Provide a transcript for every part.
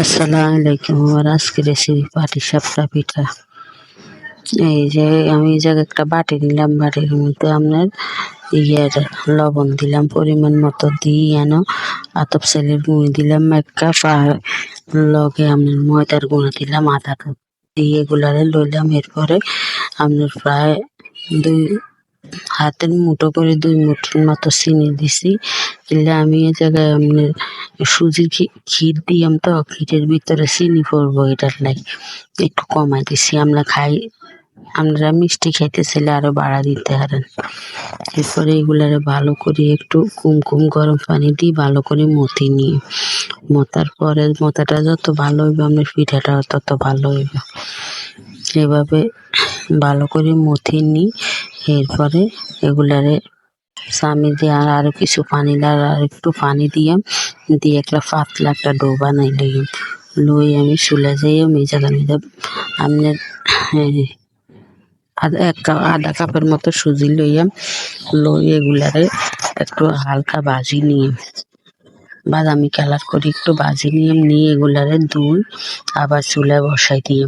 আসসালামু আলাইকুম আমার আজকে রেসিপি পাটি সাপটা পিঠা। এই যে আমি এই জায়গায় একটা বাটি নিলাম, বাটির মধ্যে আপনার ইয়ের লবণ দিলাম, পরিমাণ মতো দিয়ে যেন আতপ চালের গুঁড়ি দিলাম, এক কাপ লগে আপনার ময়দার গুঁড়ো দিলাম আধা কাপ দিয়ে এগুলারে লইলাম। এরপরে আপনার প্রায় দুই হাতের মুঠো করে দুই মুঠোর মতো চিনি দিছি। দিলে আমি এই জায়গায় আপনার সুজি ক্ষী- ক্ষীর দিয়াম তো, ক্ষীরের ভিতরে চিনি পড়ব এটার লাগে। একটু কমাই দিছি আমরা খাই আমরা মিষ্টি খাইতে চাইলে আরও বাড়া দিতে পারেন। এরপরে এগুলারে ভালো করে একটু কুমকুম গরম পানি দিয়ে ভালো করে মথি নিয়ে। মতার পরে মতাটা যত ভালো হইবে আপনার পিঠাটা তত ভালো হইবে। এভাবে ভালো করে মথি নিই এরপরে এগুলারে স্বামী দিয়ে আর আরও কিছু পানি আর আর একটু পানি দিয়াম দিয়ে একটা পাতলা একটা ডো বানাই লইম লই আমি চুলে যাইয়াম এই জায়গার মধ্যে আপনার এক কাপ, আধা কাপের মতো সুজি লইয়াম লই এগুলারে একটু হালকা ভাজি নিয়ে, বাদামি কালার করে একটু ভাজি নিয়ে নিয়ে এগুলারে দুই আবার চুলায় বসাই দিয়ে।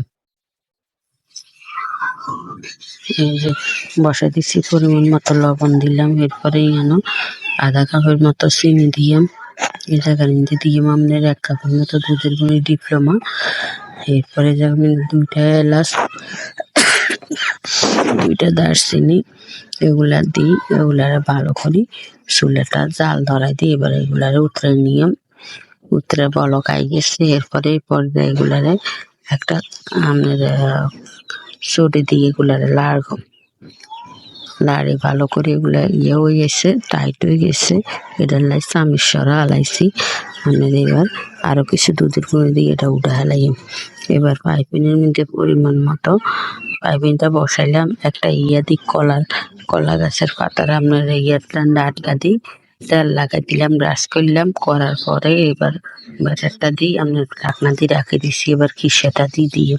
বসাই দিছি, পরিমাণ মতো লবণ দিলাম এরপরে যেন আধা কাপের মতো চিনি দিয়াম। জায়গার মধ্যে দিয়াম আপনার এক কাপের মতো দুধের গুঁড়ি ডিপ্লোমা। এরপরে যেমন দুইটা এলাচ, দুইটা দারচিনি, এগুলা দিই, এগুলারে ভালো করি চুলাটা জাল ধরাই দিই এবার এগুলারে উতরে নিয়ে উতরে বলক আই গেছে, এরপরে এই পর্যায়ে এগুলারে একটা আপনার চটি দিয়ে এগুলারে লাড়ব লাড়ে ভালো করে এগুলা ইয়ে হয়ে গেছে টাইট হয়ে গেছে। এটার লাই চামির সরা হালাইছি আপনার এবার আরও কিছু দুধের গুঁড়ো দিয়ে এটা উঠে হালাই এবার পাইপিনের মধ্যে পরিমাণ মতো পাইপিনটা বসাইলাম। একটা ইয়া দি কলার, কলা গাছের পাতার আপনার ইয়াটা নাটকা দিই তেল লাগাই দিলাম ব্রাশ করলাম, করার পরে এবার ব্যাটারটা দিই আপনার ঢাকনা দিয়ে রাখে দিছি, এবার খিসাটা দিয়ে দিয়ে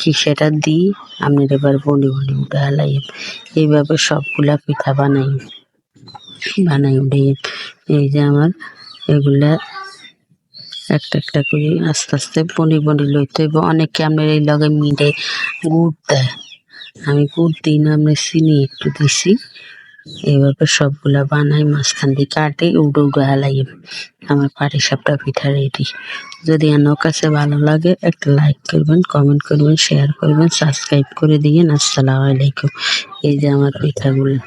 খিসাটা দিই আপনার এবার বলি বলি, উঠে হালাই এইভাবে সবগুলা পিঠা বানাই বানাই উঠে। এই যে আমার এগুলা একটা একটা করে আস্তে আস্তে বনি বনি লইতে হইব। অনেকে আপনার এই লগে মিলে গুড় দেয়। আমি গুড় দিই না আমরা চিনি একটু দিছি। এইভাবে সবগুলা বানাই, মাঝখান দিয়ে কাটে, উডো উডো হালাই আমার পাটি সাপটা পিঠা রেডি। যদি আমার কাছে ভালো লাগে, একটা লাইক করবেন কমেন্ট করবেন শেয়ার করবেন সাবস্ক্রাইব করে দিয়েন। আসসালামু আলাইকুম। এই যে আমার পিঠাগুলো।